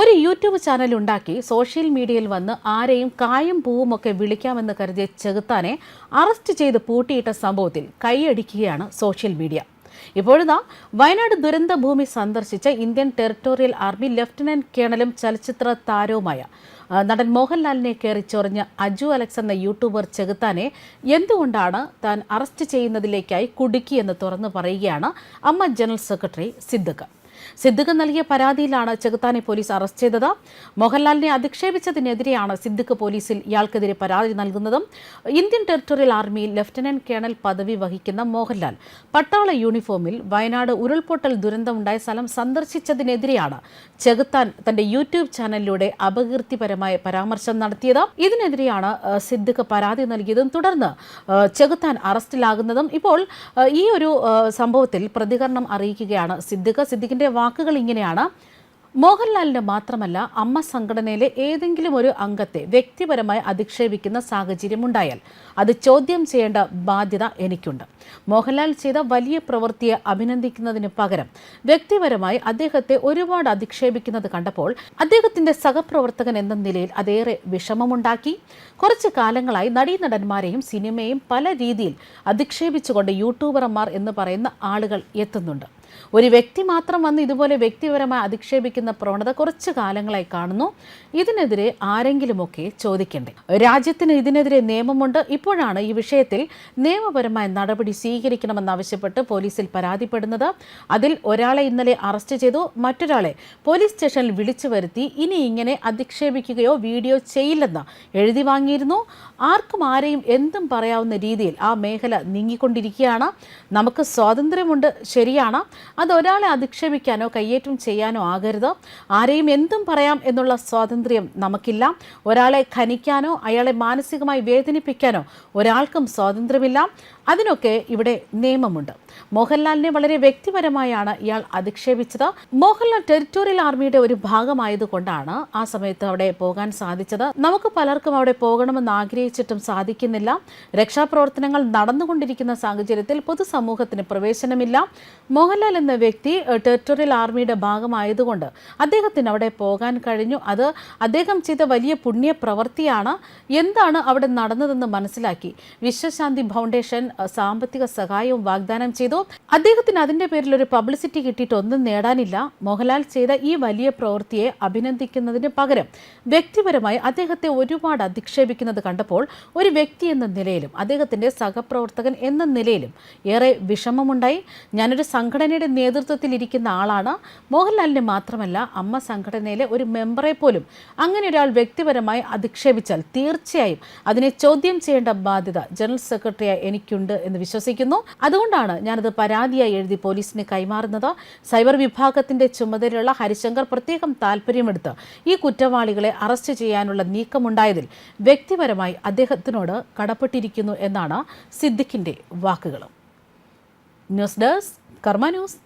ഒരു YouTube channel ഉണ്ടാക്കി social മീഡിയയിൽ വന്ന് ആരെയും കായും പൂവും ഒക്കെ വിളിക്കാമെന്ന് കരുതിയ ചെകുത്താനെ അറസ്റ്റ് ചെയ്ത് പൂട്ടിയിട്ട സംഭവത്തിൽ കൈയടിക്കുകയാണ് സോഷ്യൽ മീഡിയ. ഇപ്പോഴിതാ വയനാട് ദുരന്ത ഭൂമി സന്ദർശിച്ച ഇന്ത്യൻ ടെറിട്ടോറിയൽ ആർമി ലഫ്റ്റനന്റ് കേണലും ചലച്ചിത്ര താരവുമായ നടൻ മോഹൻലാലിനെ കയറി ചൊറിഞ്ഞ അജു അലക്സ് എന്ന യൂട്യൂബർ ചെകുത്താനെ എന്തുകൊണ്ടാണ് താൻ അറസ്റ്റ് ചെയ്യുന്നതിലേക്കായി കുടുക്കിയെന്ന് തുറന്നു പറയുകയാണ് അമ്മ ജനറൽ സെക്രട്ടറി സിദ്ദഖ് സിദ്ദിഖ് നൽകിയ പരാതിയിലാണ് ചെകുത്താനെ പോലീസ് അറസ്റ്റ് ചെയ്തത്. മോഹൻലാലിനെ അധിക്ഷേപിച്ചതിനെതിരെയാണ് സിദ്ദിഖ് പോലീസിൽ ഇയാൾക്കെതിരെ പരാതി നൽകുന്നതും ഇന്ത്യൻ ടെറിട്ടോറിയൽ ആർമിയിൽ ലഫ്റ്റനന്റ് കേണൽ പദവി വഹിക്കുന്ന മോഹൻലാൽ. പട്ടാള യൂണിഫോമിൽ വയനാട് ഉരുൾപൊട്ടൽ ദുരന്തമുണ്ടായ സ്ഥലം സന്ദർശിച്ചതിനെതിരെയാണ് ചെകുത്താൻ തന്റെ യൂട്യൂബ് ചാനലിലൂടെ അപകീർത്തിപരമായ പരാമർശം നടത്തിയത്. ഇതിനെതിരെയാണ് സിദ്ദിഖ് പരാതി നൽകിയതും തുടർന്ന് ചെകുത്താൻ അറസ്റ്റിലാകുന്നതും ഇപ്പോൾ ഈ ഒരു സംഭവത്തിൽ പ്രതികരണം അറിയിക്കുകയാണ് സിദ്ദിഖ്. സിദ്ദിഖിന്റെ വാക്കുകൾ ഇങ്ങനെയാണ്. മോഹൻലാലിന് മാത്രമല്ല അമ്മ സംഘടനയിലെ ഏതെങ്കിലും ഒരു അംഗത്തെ വ്യക്തിപരമായി അധിക്ഷേപിക്കുന്ന സാഹചര്യമുണ്ടായാൽ അത് ചോദ്യം ചെയ്യേണ്ട ബാധ്യത എനിക്കുണ്ട്. മോഹൻലാൽ ചെയ്ത വലിയ പ്രവൃത്തിയെ അഭിനന്ദിക്കുന്നതിന് പകരം വ്യക്തിപരമായി അദ്ദേഹത്തെ ഒരുപാട് അധിക്ഷേപിക്കുന്നത് കണ്ടപ്പോൾ അദ്ദേഹത്തിന്റെ സഹപ്രവർത്തകൻ എന്ന നിലയിൽ അതേറെ വിഷമമുണ്ടാക്കി. കുറച്ചു കാലങ്ങളായി നടീനടന്മാരെയും സിനിമയും പല രീതിയിൽ അധിക്ഷേപിച്ചുകൊണ്ട് യൂട്യൂബർമാർ എന്ന് പറയുന്ന ആളുകൾ എത്തുന്നുണ്ട്. ഒരു വ്യക്തി മാത്രം വന്ന് ഇതുപോലെ വ്യക്തിപരമായി അധിക്ഷേപിക്കുന്ന പ്രവണത കുറച്ച് കാലങ്ങളായി കാണുന്നു. ഇതിനെതിരെ ആരെങ്കിലുമൊക്കെ ചോദിക്കണ്ടേ? രാജ്യത്തിന് ഇതിനെതിരെ നിയമമുണ്ട്. ഇപ്പോഴാണ് ഈ വിഷയത്തിൽ നിയമപരമായ നടപടി സ്വീകരിക്കണമെന്നാവശ്യപ്പെട്ട് പോലീസിൽ പരാതിപ്പെടുന്നത്. അതിൽ ഒരാളെ ഇന്നലെ അറസ്റ്റ് ചെയ്തു. മറ്റൊരാളെ പോലീസ് സ്റ്റേഷനിൽ വിളിച്ചു വരുത്തി. ഇനി ഇങ്ങനെ അധിക്ഷേപിക്കുകയോ വീഡിയോ ചെയ്യില്ലെന്ന് എഴുതി വാങ്ങിയിരുന്നു. ആർക്കും ആരെയും എന്തും പറയാവുന്ന രീതിയിൽ ആ മേഖല നീങ്ങിക്കൊണ്ടിരിക്കുകയാണ്. നമുക്ക് സ്വാതന്ത്ര്യമുണ്ട്. ശരിയാണ്. അത് ഒരാളെ അധിക്ഷേപിക്കാനോ കയ്യേറ്റം ചെയ്യാനോ ആകരുത്. ആരെയും എന്തും പറയാം എന്നുള്ള സ്വാതന്ത്ര്യം നമുക്കില്ല. ഒരാളെ ഖനിക്കാനോ അയാളെ മാനസികമായി വേദനിപ്പിക്കാനോ ഒരാൾക്കും സ്വാതന്ത്ര്യമില്ല. അതിനൊക്കെ ഇവിടെ നിയമമുണ്ട്. മോഹൻലാലിനെ വളരെ വ്യക്തിപരമായാണ് ഇയാൾ അധിക്ഷേപിച്ചത്. മോഹൻലാൽ ടെറിറ്റോറിയൽ ആർമിയുടെ ഒരു ഭാഗമായതുകൊണ്ടാണ് ആ സമയത്ത് അവിടെ പോകാൻ സാധിച്ചത്. നമുക്ക് പലർക്കും അവിടെ പോകണമെന്ന് ആഗ്രഹിച്ചിട്ടും സാധിക്കുന്നില്ല. രക്ഷാപ്രവർത്തനങ്ങൾ നടന്നുകൊണ്ടിരിക്കുന്ന സാഹചര്യത്തിൽ പൊതുസമൂഹത്തിന് പ്രവേശനമില്ല. മോഹൻലാൽ എന്ന വ്യക്തി ടെറിറ്റോറിയൽ ആർമിയുടെ ഭാഗമായതുകൊണ്ട് അദ്ദേഹത്തിന് അവിടെ പോകാൻ കഴിഞ്ഞു. അത് അദ്ദേഹം ചെയ്ത വലിയ പുണ്യ പ്രവൃത്തിയാണ് എന്താണ് അവിടെ നടന്നതെന്ന് മനസ്സിലാക്കി വിശ്വശാന്തി ഫൗണ്ടേഷൻ സാമ്പത്തിക സഹായവും വാഗ്ദാനം ചെയ്തു. അദ്ദേഹത്തിന് അതിന്റെ പേരിൽ ഒരു പബ്ലിസിറ്റി കിട്ടിയിട്ട് ഒന്നും നേടാനില്ല. മോഹൻലാൽ ചെയ്ത ഈ വലിയ പ്രവൃത്തിയെ അഭിനന്ദിക്കുന്നതിന് പകരം വ്യക്തിപരമായി അദ്ദേഹത്തെ ഒരുപാട് അധിക്ഷേപിക്കുന്നത് കണ്ടപ്പോൾ ഒരു വ്യക്തി എന്ന നിലയിലും അദ്ദേഹത്തിന്റെ സഹപ്രവർത്തകൻ എന്ന നിലയിലും ഏറെ വിഷമമുണ്ടായി. ഞാനൊരു സംഘടനയുടെ നേതൃത്വത്തിൽ ഇരിക്കുന്ന ആളാണ്. മോഹൻലാലിന് മാത്രമല്ല അമ്മ സംഘടനയിലെ ഒരു മെമ്പറെ പോലും അങ്ങനെ ഒരാൾ വ്യക്തിപരമായി അധിക്ഷേപിച്ചാൽ തീർച്ചയായും അതിനെ ചോദ്യം ചെയ്യേണ്ട ബാധ്യത ജനറൽ സെക്രട്ടറിയായി എനിക്കുണ്ട്. എന്ന് വിശ്വസിക്കുന്നു. അതുകൊണ്ടാണ് ഞാനത് പരാതിയായി എഴുതി പോലീസിന് കൈമാറുന്നത്. സൈബർ വിഭാഗത്തിന്റെ ചുമതലയുള്ള ഹരിശങ്കർ പ്രത്യേകം താല്പര്യമെടുത്ത് ഈ കുറ്റവാളികളെ അറസ്റ്റ് ചെയ്യാനുള്ള നീക്കമുണ്ടായതിൽ വ്യക്തിപരമായി അദ്ദേഹത്തിനോട് കടപ്പെട്ടിരിക്കുന്നു എന്നാണ് സിദ്ദിഖിന്റെ വാക്കുകളും. News desk Karma news.